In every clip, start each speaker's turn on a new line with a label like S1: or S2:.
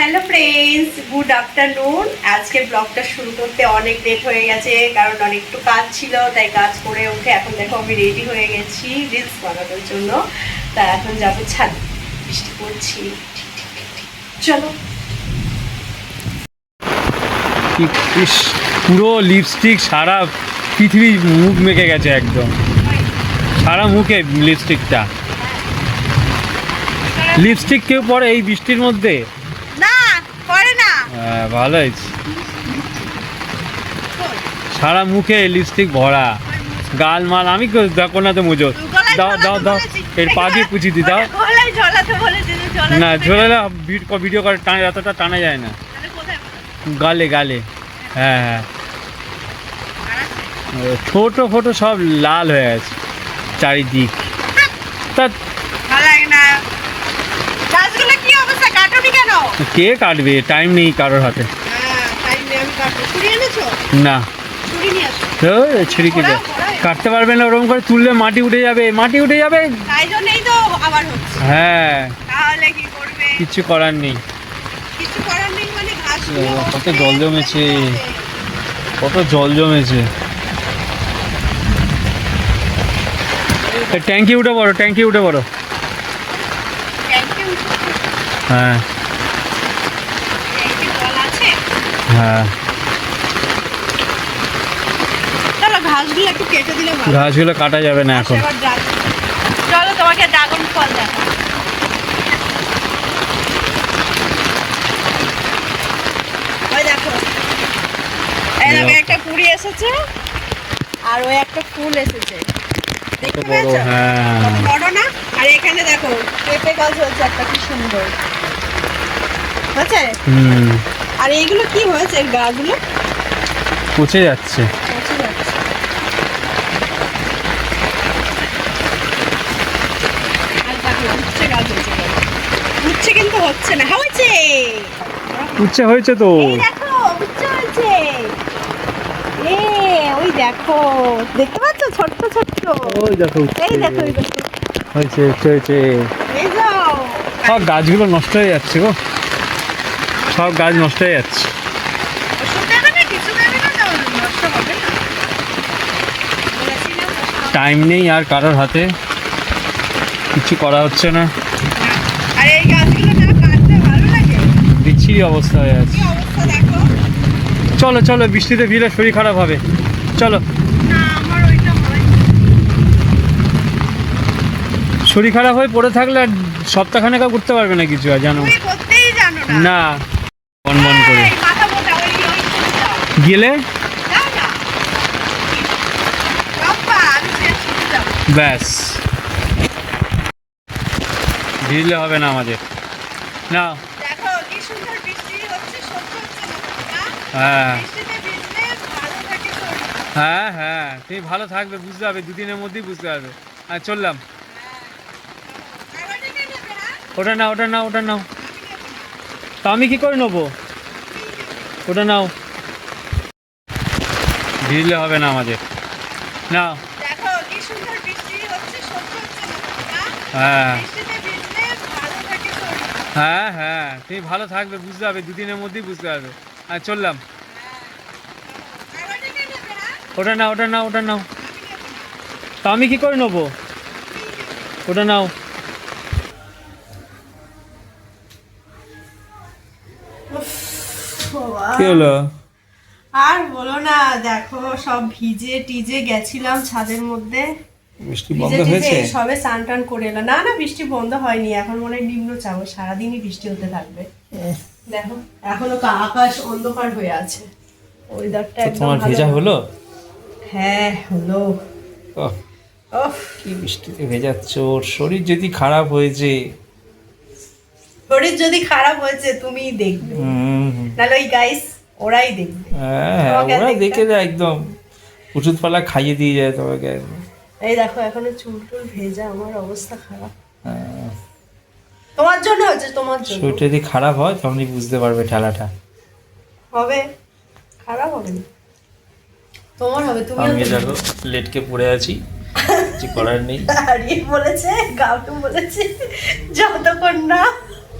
S1: Hello friends good afternoon আজকে ব্লগটা শুরু করতে অনেক লেট হয়ে গেছে কারণ অনেক একটু কাজ ছিল তাই কাজ করে উঠে এখন দেখো আমি রেডি হয়ে গেছি রিলস বানানোর জন্য। তা এখন যাব ছাদ বৃষ্টি পড়ছি। চলো।
S2: পুরো লিপস্টিক সারা পৃথিবী মুখ মেখে গেছে একদম। সারা মুখে লিপস্টিকটা লিপস্টিক কেউ পরে এই বৃষ্টির মধ্যে? হ্যাঁ, ভালো হয়েছে। সারা মুখে লিপস্টিক ভরা। গাল মাল আমি দেখো না তো মুজো। দাও দাও দাও এর পা দিয়ে পুচি দি দাও।
S1: ঝোলাতে
S2: না। ঝোলালে ভিডিও করে টানা এতটা টানা যায় না। গালে গালে। হ্যাঁ হ্যাঁ। ছোটো ফটো সব লাল হয়ে গেছে চারিদিক। তা
S1: ভালো লাগে না গাছগুলো কি অবস্থা কাটনি কেন
S2: কে কাটবে? টাইম নেই কারোর হাতে।
S1: হ্যাঁ
S2: না।
S1: ছুরি ওরা-
S2: কাটতে পারবে না ওরকম করে তুললে মাটি উঠে যাবে। মাটি উঠে যাবে? হ্যাঁ।
S1: কিছু করার নেই। মানে
S2: কত জল জমেছে। কত জল জমেছে। ট্যাঙ্কি উঠে পড়ো ট্যাঙ্কি উঠে পড়ো। হ্যাঁ। হ্যাঁ।
S1: ঘাসগুলো একটু কেটে দিলে
S2: ঘাসগুলো কাটা যাবে না এখন।
S1: চলো তোমাকে ড্রাগন ফল দেখা। একটা কুড়ি এসেছে আর ওই একটা ফুল এসেছে। দেখতে
S2: হ্যাঁ।
S1: বড় না? আর এখানে দেখো পেঁপে গাছ হয়েছে একটা কি সুন্দর।
S2: হুম।
S1: আর এইগুলো কি হয়েছে? এই গাছগুলো
S2: পচে যাচ্ছে।
S1: উচ্ছে কিন্তু হচ্ছে না। হ্যাঁ, হয়েছে
S2: উচ্ছে হয়েছে তো।
S1: দেখো উচ্ছে হয়েছে। এ ওই দেখো। দেখতে পাচ্ছ? ছোট্ট ছোট্ট।
S2: ওই দেখো।
S1: এই দেখো
S2: হয়েছে হয়েছে। সব গাছগুলো নষ্ট হয়ে যাচ্ছে গো। সব গাছ নষ্ট হয়ে যাচ্ছে। টাইম নেই আর কারোর হাতে। কিছু করা হচ্ছে না। বিচ্ছিরি অবস্থা হয়ে আছে। চলো চলো বৃষ্টিতে ভিড়ে শরীর খারাপ হবে। চলো। শরীর খারাপ হয়ে পড়ে থাকলে আর সপ্তাহখানেক করতে পারবে না কিছু আর জানো।
S1: না।
S2: বন বন করে। গেলে?
S1: না
S2: ব্যাস। ভিড়লে হবে না আমাদের। না।
S1: না। না?
S2: হ্যাঁ।
S1: ভিজলে।
S2: হ্যাঁ হ্যাঁ। তুমি ভালো থাকবে বুঝতে হবে দুদিনের মধ্যেই বুঝতে পারবে। আর চললাম।
S1: নেবে, হ্যাঁ?
S2: ওটা নাও ওটা নাও ওটা নাও। তা আমি কি করে নেব? ওটা নাও। ভিড়লে হবে না আমাদের। না
S1: দেখো কি সুন্দর বৃষ্টি হচ্ছে সহ্য হচ্ছে না। না?
S2: হ্যাঁ।
S1: ভিজলে শরীর।
S2: হ্যাঁ হ্যাঁ। তুমি ভালো থাকবে বুঝতে হবে দুদিনের মধ্যেই বুঝতে পারবে। আর চললাম।
S1: হ্যাঁ?
S2: ওটা নাও ওটা নাও ওটা নাও। তা আমি কি করে নেব? ওটা নাও। কি হলো?
S1: আর বলো না দেখো সব ভিজে টিজে গেছিলাম ছাদের মধ্যে।
S2: বৃষ্টি
S1: ভিজে টিজে সবে স্নান টান করে এলো না না বৃষ্টি বন্ধ হয়নি এখন মনে হয় নিম্নচাপ সারাদিনই বৃষ্টি হতে থাকবে। দেখো এখনও তো আকাশ অন্ধকার হয়ে আছে। ওয়েদারটা একদম
S2: তোমার ভেজা। হলো?
S1: হ্যাঁ হলো।
S2: কি বৃষ্টিতে ভেজাচ্ছ ওর শরীর যদি খারাপ হয়েছে
S1: শরীর যদি খারাপ হয়েছে তুমিই দেখবে। নাহলে ওই গাইস ওরাই দেখবে।
S2: হ্যাঁ ওরা দেখে যায় একদম। ওষুধপালা খাইয়ে দিয়ে যায় তোমাকে।
S1: এই দেখো এখনও চুল টুল ভেজা আমার অবস্থা খারাপ।
S2: হ্যাঁ,
S1: তোমার জন্য হচ্ছে তোমার জন্য।
S2: শরীরটা যদি খারাপ হয় তখনই বুঝতে পারবে ঠেলাটা।
S1: হবে। খারাপ হবে না। তোমার হবে তুমি
S2: আমি দেখো লেটকে পড়ে আছি। কিছু করার নেই।
S1: হারিয়ে বলেছে গাউটু বলেছে যতক্ষণ না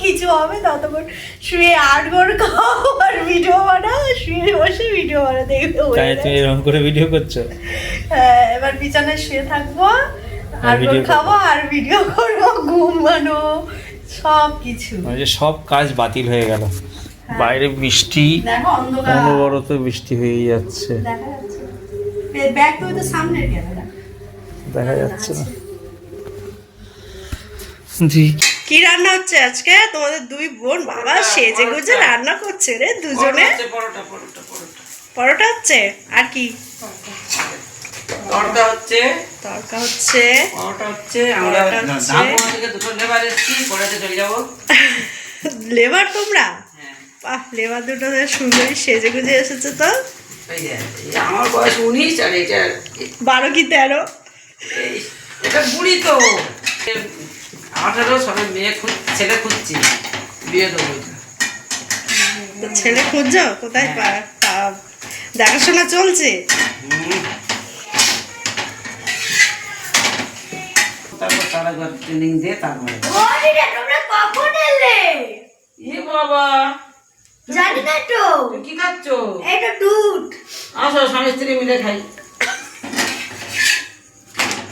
S1: কিছু হবে ততক্ষণ শুয়ে আট ঘর খাও আর ভিডিও বানাও শুয়ে বসে ভিডিও বানা দেখবে
S2: তাই তুমি এরকম করে ভিডিও করছ?
S1: হ্যাঁ, এবার বিছানায় শুয়ে থাকব আর
S2: করব।
S1: খাব আর ভিডিও করব ঘুমানো সব কিছু।
S2: মানে সব কাজ বাতিল হয়ে গেল। বাইরে বৃষ্টি অনবরত বৃষ্টি হয়ে যাচ্ছে।
S1: দেখা যাচ্ছে।
S2: না। জি।
S1: কি রান্না হচ্ছে আজকে? তোমাদের দুই বোন বাবা সেজে গুজে রান্না করছে রে দুজনে।
S3: পরোটা পরোটা পরোটা
S1: পরোটা। হচ্ছে? আর কি?
S3: হচ্ছে।
S1: তরকা হচ্ছে।
S3: পরোটা হচ্ছে আমরা
S1: পরোটা
S3: থেকে দুটো লেবার এসেছি পড়াতে চলে যাব।
S1: লেবার তোমরা?
S3: হ্যাঁ।
S1: বাহ লেবার দুটো বেশ সুন্দরী সেজে গুজে এসেছে তো।
S3: এই যে, এই আমার বয়স উনিশ আর এটা
S1: বারো কি তেরো?
S3: এটা বুড়ি তো। আঠারো সবে মেয়ে খুঁজ ছেলে খুঁজছি। বিয়ে দেবো
S1: তো ছেলে খুঁজছো? কোথায় পা- পা- দেখাশোনা চলছে?
S3: তারপর তারা ট্রেনিং দিয়ে তারপরে
S1: তোমরা কখন এলে?
S3: এ বাবা।
S1: জানি না তো।
S3: কি খাচ্ছ?
S1: এটা দুধ।
S3: আসো স্বামী স্ত্রী মিলে খাই।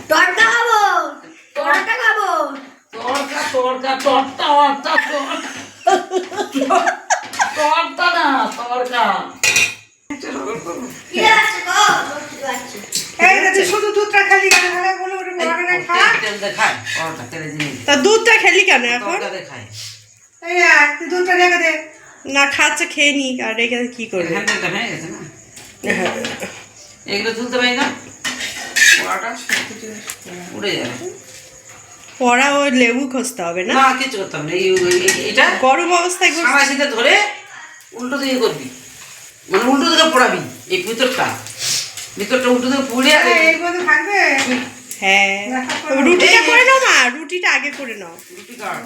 S1: তরকা খাব। পরোটা খাব।
S3: তরকা তরকা তরটা তরটা না তরকা।
S4: দুধটা খালি কেন?
S1: এখন?
S4: দুধটা রেখে দে।
S1: না খাচ্ছে খেয়ে নি আর রেখে কি করবে?
S3: না? এগুলো তুলতে পারি না? উড়ে যাবে।
S1: পড়া ওই লেবু খসতে হবে না?
S3: না কিছু করতে হবে না। এটা
S1: গরম অবস্থায়
S3: সাঁড়াশিতে ধরে উল্টো দিকে করবি। মানে উল্টো দিকে পোড়াবি এই ভিতরটা। ভিতরটা উল্টো দিকে পুড়ে আর
S4: এই, মধ্যে থাকবে?
S1: হ্যাঁ। রুটিটা করে নাও মা রুটিটা আগে করে নাও।
S3: রুটি কাট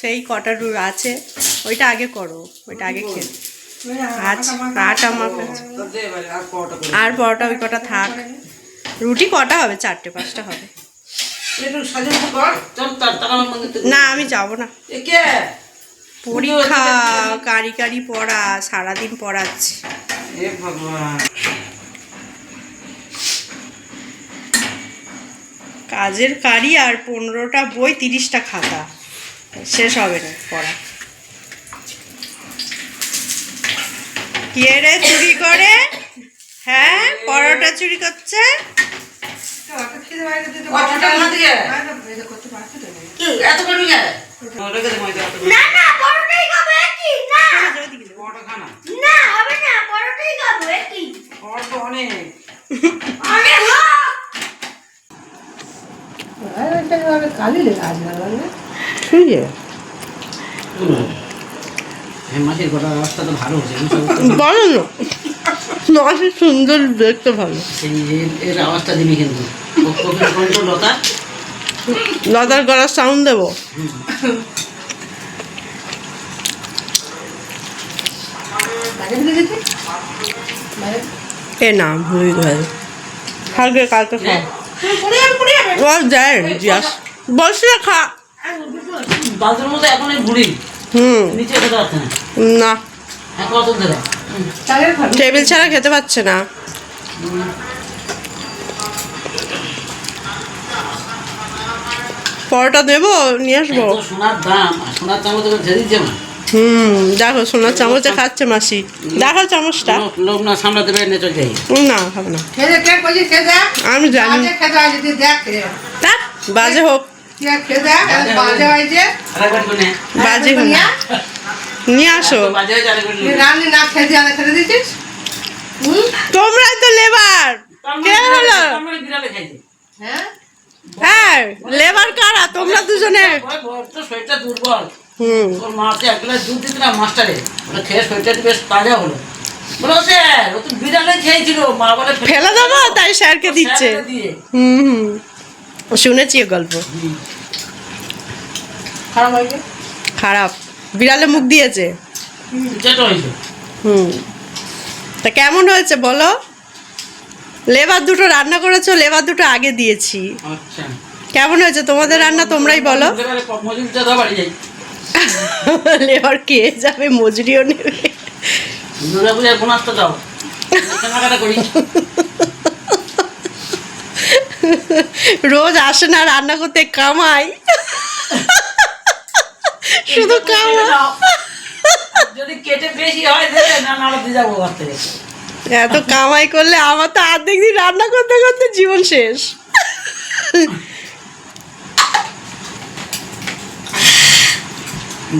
S1: সেই কটা আছে ওইটা আগে করো ওইটা আগে খেয়ে আচ্ছা আটা
S3: আর পরোটা
S1: ওই কটা থাক। রুটি কটা হবে? চারটে পাঁচটা হবে। না আমি যাব না। পরীক্ষা কারি কারি পড়া সারাদিন পড়াচ্ছি। কাজের কারি আর পনেরোটা বই তিরিশটা খাতা। শেষ হবে না পড়া। কে রে চুরি করে? হ্যাঁ পরোটা চুরি করছে?
S4: কালি লেগে আজ না লাগলে
S3: হ্যাঁ মাসির কটা রাস্তা তো ভালো হচ্ছে
S1: বলো না। সুন্দর দেখতে ভালো।
S3: এই এর- এর আওয়াজটা দিবি কিন্তু। লতা?
S1: লতার গলার সাউন্ড দেবো? এ না ভুল কালকে কালকে খা। ও যায় জিয়াস বলছি খা।
S3: মধ্যে এখন বুড়ি
S1: হুম।
S3: নিচে খেতে পারছে না।
S1: না
S3: হ্যাঁ
S1: টেবিল ছাড়া খেতে পাচ্ছে না। পরোটা দেবো নিয়ে আসব?
S3: না
S1: হুম দেখো সোনার চামচে খাচ্ছে মাসি। দেখো চামচটা।
S3: লোক- না সামলাতে পেরে নিয়ে চলে
S1: না হবে না। আমি জানি।
S4: বাজে খেতে যদি দেখ
S1: তা বাজে হোক।
S4: বাজে
S1: হোক।
S4: নিয়ে
S1: আসো।
S4: রান্নি না খেতে দিচ্ছিস হুম?
S1: তোমরাই তো লেবার। কে হলো?
S4: হ্যাঁ?
S1: হ্যাঁ লেবার কারা? তোমরা দুজনে।
S3: দুর্বল।
S1: হুম।
S3: মাকে এক গ্লাস দুধ মাস্টারে। ওটা খেয়ে শরীরটা বেশ তাজা হলো। বলো স্যার ও তো বিড়ালে খেয়েছিল। মা বলে
S1: ফেলে দেবো তাই স্যারকে দিচ্ছে। হুম হুম। শুনেছি এ গল্প।
S4: খারাপ
S1: খারাপ। বিড়ালে মুখ দিয়েছে? হুম। তা কেমন হয়েছে বলো? লেবার দুটো রান্না করেছ লেবার দুটো আগে দিয়েছি।
S3: আচ্ছা।
S1: কেমন হয়েছে? তোমাদের রান্না তোমরাই বলো। লেবার কে যাবে? মজুরিও নেবে।
S3: দাও।
S1: রোজ আসে না রান্না করতে কামাই। শুধু
S3: যদি কেটে বেশি হয় দেবে না নাহলে দিয়ে যাব ঘর থেকে।
S1: এত কামাই করলে আমার তো অর্ধেক দিন রান্না করতে করতে জীবন শেষ।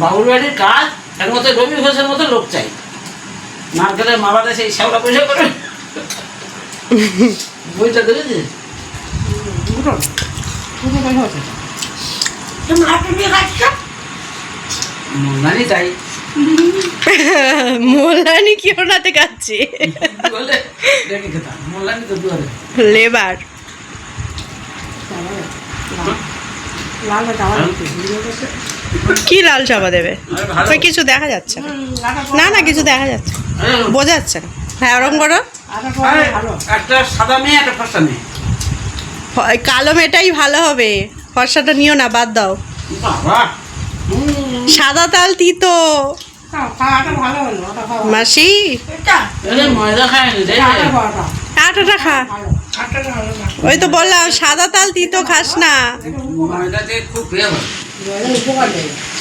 S3: বাবুর বাড়ির কাজ এর মধ্যে রবি ঘোষের মতো লোক চাই। নারকেলের মালাতে সেই শ্যাওলা পয়সা করে। বইটা দেখেছিস
S5: তুমি হাতে নিয়ে
S3: তাই।
S1: মোল্লানি কি ওনাতে কাচ্ছে
S3: বলে দেখি খেতাম। মোল্লানি তো দুয়ারে।
S1: লেবার। কি লাল চাপা দেবে? কিছু দেখা যাচ্ছে না। না কিছু দেখা যাচ্ছে বোঝা যাচ্ছে না। হ্যাঁ ওরম করো।
S3: একটা সাদা মেয়ে একটা ফর্সা মেয়ে।
S1: কালো মেয়েটাই ভালো হবে। ফর্সাটা নিও না বাদ দাও।
S3: বাবা।
S1: সাদা তাল তিতো
S4: খাওয়া
S1: মাসি? আটাটা খা।
S4: না।
S1: ওই তো বললাম সাদা তাল তিতো খাস না।